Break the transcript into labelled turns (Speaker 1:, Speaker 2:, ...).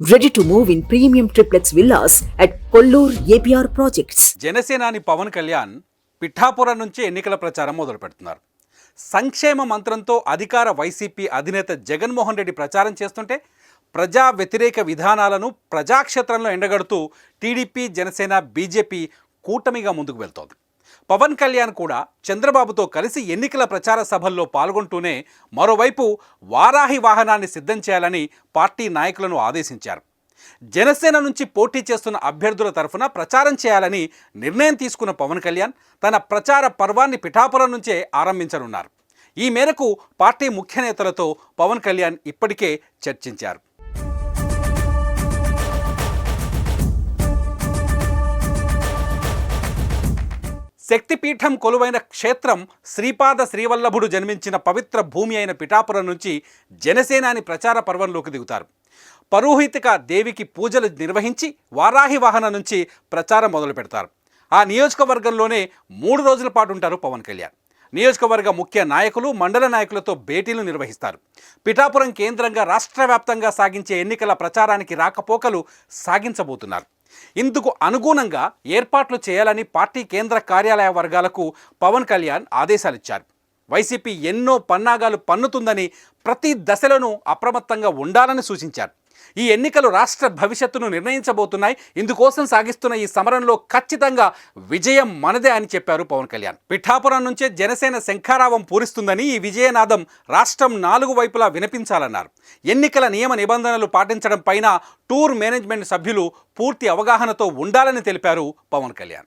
Speaker 1: Ready to move in premium triplex villas at Kollur APR projects
Speaker 2: జనసేనాని పవన్ కళ్యాణ్ పిఠాపురం నుంచి ఎన్నికల ప్రచారం మొదలు పెడుతున్నారు. సంక్షేమ మంత్రంతో అధికార వైసీపీ అధినేత జగన్మోహన్ రెడ్డి ప్రచారం చేస్తుంటే ప్రజా వ్యతిరేక విధానాలను ప్రజాక్షేత్రంలో ఎండగడుతూ టీడీపీ జనసేన బీజేపీ కూటమిగా ముందుకు వెళ్తోంది. పవన్ కళ్యాణ్ కూడా చంద్రబాబుతో కలిసి ఎన్నికల ప్రచార సభల్లో పాల్గొంటూనే మరోవైపు వారాహి వాహనాన్ని సిద్ధం చేయాలని పార్టీ నాయకులను ఆదేశించారు. జనసేన నుంచి పోటీ చేస్తున్న అభ్యర్థుల తరఫున ప్రచారం చేయాలని నిర్ణయం తీసుకున్న పవన్ కళ్యాణ్ తన ప్రచార పర్వాన్ని పిఠాపురం నుంచే ఆరంభించనున్నారు. ఈ మేరకు పార్టీ ముఖ్య నేతలతో పవన్ కళ్యాణ్ ఇప్పటికే చర్చించారు. శక్తిపీఠం కొలువైన క్షేత్రం శ్రీపాద శ్రీవల్లభుడు జన్మించిన పవిత్ర భూమి అయిన పిఠాపురం నుంచి జనసేనాని ప్రచార పర్వంలోకి దిగుతారు. పరోహితిక దేవికి పూజలు నిర్వహించి వారాహి వాహన నుంచి ప్రచారం మొదలు పెడతారు. ఆ నియోజకవర్గంలోనే మూడు రోజుల పాటు ఉంటారు పవన్ కళ్యాణ్. నియోజకవర్గ ముఖ్య నాయకులు మండల నాయకులతో భేటీలు నిర్వహిస్తారు. పిఠాపురం కేంద్రంగా రాష్ట్ర వ్యాప్తంగా సాగించే ఎన్నికల ప్రచారానికి రాకపోకలు సాగించబోతున్నారు. ఇందుకు అనుగుణంగా ఏర్పాట్లు చేయాలని పార్టీ కేంద్ర కార్యాలయ వర్గాలకు పవన్ కళ్యాణ్ ఆదేశాలిచ్చారు. వైసీపీ ఎన్నో పన్నాగాలు పన్నుతుందని ప్రతి దశలోనూ అప్రమత్తంగా ఉండాలని సూచించారు. ఈ ఎన్నికలు రాష్ట్ర భవిష్యత్తును నిర్ణయించబోతున్నాయి. ఇందుకోసం సాగిస్తున్న ఈ సమరంలో ఖచ్చితంగా విజయం మనదే అని చెప్పారు పవన్ కళ్యాణ్. పిఠాపురం నుంచే జనసేన శంఖారావం పూరిస్తుందని ఈ విజయనాదం రాష్ట్రం నాలుగు వైపులా వినిపించాలన్నారు. ఎన్నికల నియమ నిబంధనలు పాటించడం పైన టూర్ మేనేజ్మెంట్ సభ్యులు పూర్తి అవగాహనతో ఉండాలని తెలిపారు పవన్ కళ్యాణ్.